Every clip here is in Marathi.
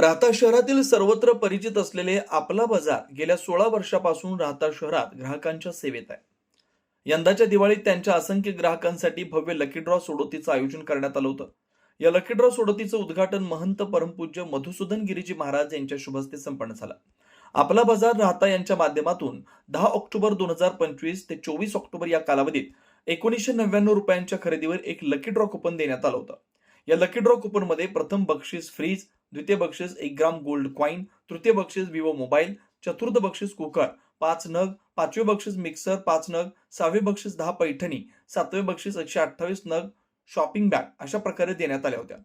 राहता शहरातील सर्वत्र परिचित असलेले आपला बाजार गेल्या सोळा वर्षापासून राहता शहरात ग्राहकांच्या सेवेत आहे. यंदाच्या दिवाळीत त्यांच्या असंख्य ग्राहकांसाठी भव्य लकी ड्रॉ सोडतीचं आयोजन करण्यात आलं होतं. या लकी ड्रॉ सोडतीचं उद्घाटन महंत परमपूज्य मधुसूदन गिरीजी महाराज यांच्या शुभस्ते संपन्न झालं. आपला बाजार राहता यांच्या माध्यमातून दहा ऑक्टोबर दोन हजार पंचवीस ते चोवीस ऑक्टोबर या कालावधीत एकोणीसशे नव्याण्णव रुपयांच्या खरेदीवर एक लकी ड्रॉ कुपन देण्यात आलं होतं. या लकी ड्रॉ कुपनमध्ये प्रथम बक्षीस फ्रीज द्वितीय बक्षीस एक ग्राम गोल्ड कॉईन तृतीय बक्षीस विवो मोबाईल चतुर्थ बक्षीस कुकर पाच नग पाचवे बक्षीस मिक्सर पाच नग सहावे बक्षीस दहा पैठणी सातवे बक्षीस एकशे अठ्ठावीस नग शॉपिंग बॅग अशा प्रकारे देण्यात आल्या होत्या.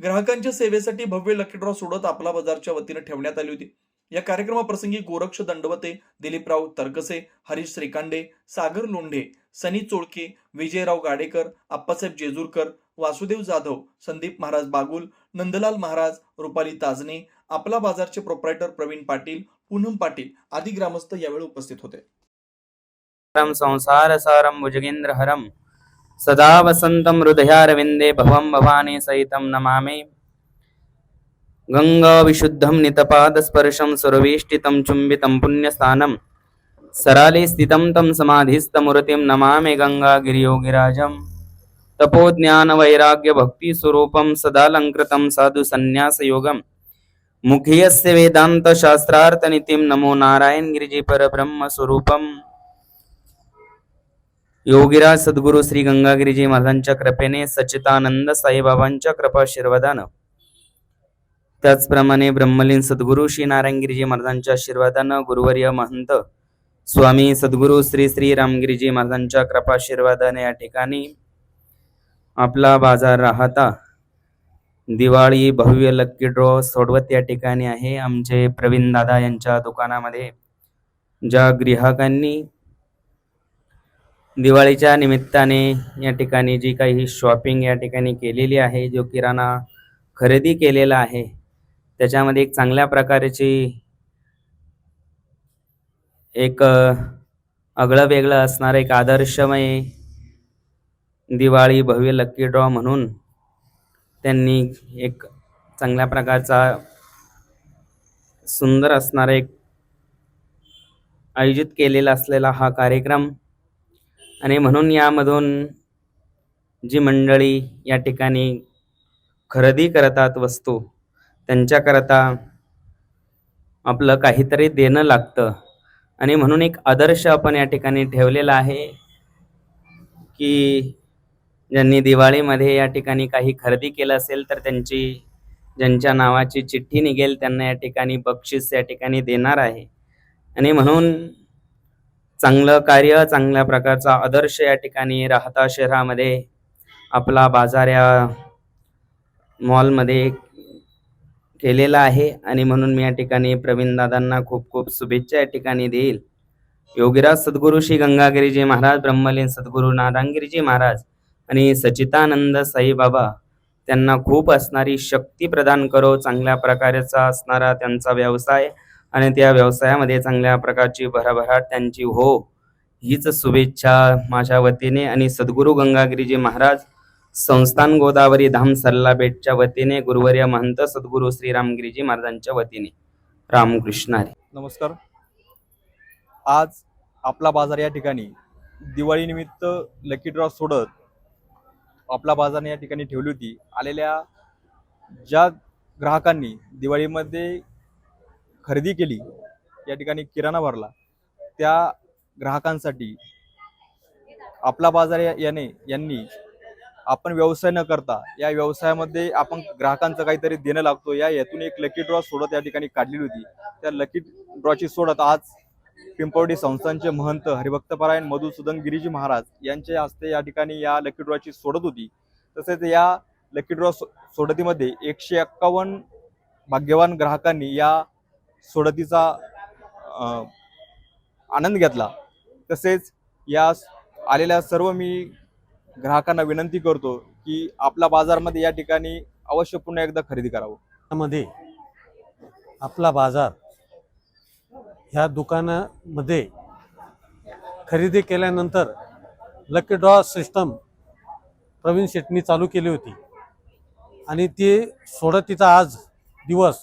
ग्राहकांच्या सेवेसाठी भव्य लकी ड्रॉ सोडत आपला बाजारच्या वतीनं ठेवण्यात आली होती. या कार्यक्रमाप्रसंगी गोरक्ष दंडवते दिलीपराव तरकसे हरीश श्रीकांडे सागर लोंढे सनी चोळके विजयराव गाडेकर आप्पासाहेब जेजूरकर वासुदेव जाधव संदीप महाराज बागुल नंदलाल महाराज रुपाली ताजने आपला बाजारचे प्रोप्रायटर प्रवीण पाटील पूनम पाटील आदी ग्रामस्थ यावेळी उपस्थित होते. संसार सारम भुजगेंद्र हरम सदा वसंतम हृदयारविंदे भवं भवानी सहितं गंगा गङ्गाविशुद्धं नितपादस्पर्शं सुरवेष्टितं चुंबितं पुण्यस्थानं सराले स्थितं तं समाधिस्थमूर्तिं नमामि गङ्गागिरियोगिराजं तपोज्ञानवैराग्यभक्तिस्वरूपं सदालङ्कृतं साधुसन्न्यासयोगम् मुखीयस्य वेदान्तशास्त्रार्थनितिं नमो नारायणगिरिजी परब्रह्मस्वरूपम् योगीराज सद्गुरू श्री गंगागिरीजी महाराजांच्या कृपेने सच्चिदानंद साईबाबांच्या कृपाशीर्वादानं। त्याचप्रमाणे ब्रह्मलीन सद्गुरू श्री नारायणगिरीजी महाराजांच्या आशीर्वादानं गुरुवर्य महंत स्वामी सद्गुरू श्री श्री रामगिरीजी महाराजांच्या कृपाशीर्वादाने या ठिकाणी आपला बाजार राहता. दिवाळी भव्य लक्की ड्रॉ सोडवत या ठिकाणी आहे आमचे प्रवीण दादा यांच्या दुकानामध्ये. ज्या ग्राहकांनी दिवाळीच्या निमित्ताने या ठिकाणी जी काही शॉपिंग या ठिकाणी केलेली आहे जो किराणा खरेदी केलेला आहे त्याच्यामध्ये एक चांगल्या प्रकारची एक आगळं वेगळं असणारं एक आदर्शमय दिवाळी भव्य लक्की ड्रॉ म्हणून त्यांनी एक चांगल्या प्रकारचा सुंदर असणारा एक आयोजित केलेला असलेला हा कार्यक्रम. आणि म्हणून यामधून जी मंडळी या ठिकाणी खरेदी करतात वस्तू त्यांच्याकरता आपलं काहीतरी देणं लागतं. आणि म्हणून एक आदर्श आपण या ठिकाणी ठेवलेला आहे की ज्यांनी दिवाळीमध्ये या ठिकाणी काही खरेदी केलं असेल तर त्यांची ज्यांच्या नावाची चिठ्ठी निघेल त्यांना या ठिकाणी बक्षीस या ठिकाणी देणार आहे. आणि म्हणून चांगलं कार्य चांगल्या प्रकारचा आदर्श या ठिकाणी राहता शहरामध्ये आपला बाजार या मॉलमध्ये केलेला आहे. आणि म्हणून मी या ठिकाणी प्रवीण दादांना खूप खूप शुभेच्छा या ठिकाणी देईल. योगीराज सद्गुरू श्री गंगागिरीजी महाराज ब्रह्मलीन सद्गुरू नारायणगिरीजी महाराज आणि सचितानंद साईबाबा त्यांना खूप असणारी शक्ती प्रदान करो चांगल्या प्रकारचा असणारा त्यांचा व्यवसाय आणि त्या व्यवसायामध्ये चांगल्या प्रकारची भरभराट त्यांची हो. हीच शुभेच्छा माझ्या वतीने आणि सद्गुरू गंगागिरीजी महाराज संस्थान गोदावरी धाम सल्ला बेटच्या वतीने गुरुवर्य महंत सद्गुरू श्रीरामगिरीजी महाराजांच्या वतीने. रामकृष्ण हरी. नमस्कार. आज आपला बाजार या ठिकाणी दिवाळीनिमित्त लकी ड्रॉ सोडत आपला बाजारने या ठिकाणी ठेवली होती. आलेल्या ज्या ग्राहकांनी दिवाळीमध्ये खरेदी केली या ठिकाणी किराणा भरला त्या ग्राहकांसाठी आपला बाजार याने यांनी आपण व्यवसाय न करता या व्यवसायामध्ये आपण ग्राहकांचं काहीतरी देणं लागतो. या यातून एक लकी ड्रॉ सोडत या ठिकाणी काढलेली होती. त्या लकी ड्रॉची सोडत आज पिंपवडी संस्थांचे महंत हरिभक्तपरायण मधुसूदन गिरीजी महाराज यांच्या हस्ते या ठिकाणी या लकी ड्रॉची सोडत होती. तसेच या लकी ड्रॉ सो सोडतीमध्ये एकशे एक्कावन्न भाग्यवान ग्राहकांनी या सोडतीचा आनंद घेतला. तसेच या आलेल्या सर्व मी ग्राहकांना विनंती करतो की आपला बाजारमध्ये या ठिकाणी अवश्य पुन्हा एकदा खरेदी करावं. मध्ये आपला बाजार ह्या दुकानामध्ये खरेदी केल्यानंतर लकी ड्रॉ सिस्टम प्रवीण शेटनी चालू केली होती. आणि ती सोडतीचा आज दिवस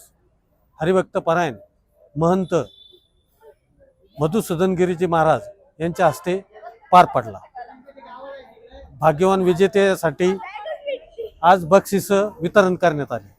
हरिभक्त परायण महंत मधुसूदन गिरीजी महाराज यांच्या हस्ते पार पडला. भाग्यवान विजेत्यासाठी आज बक्षिसं वितरण करण्यात आली.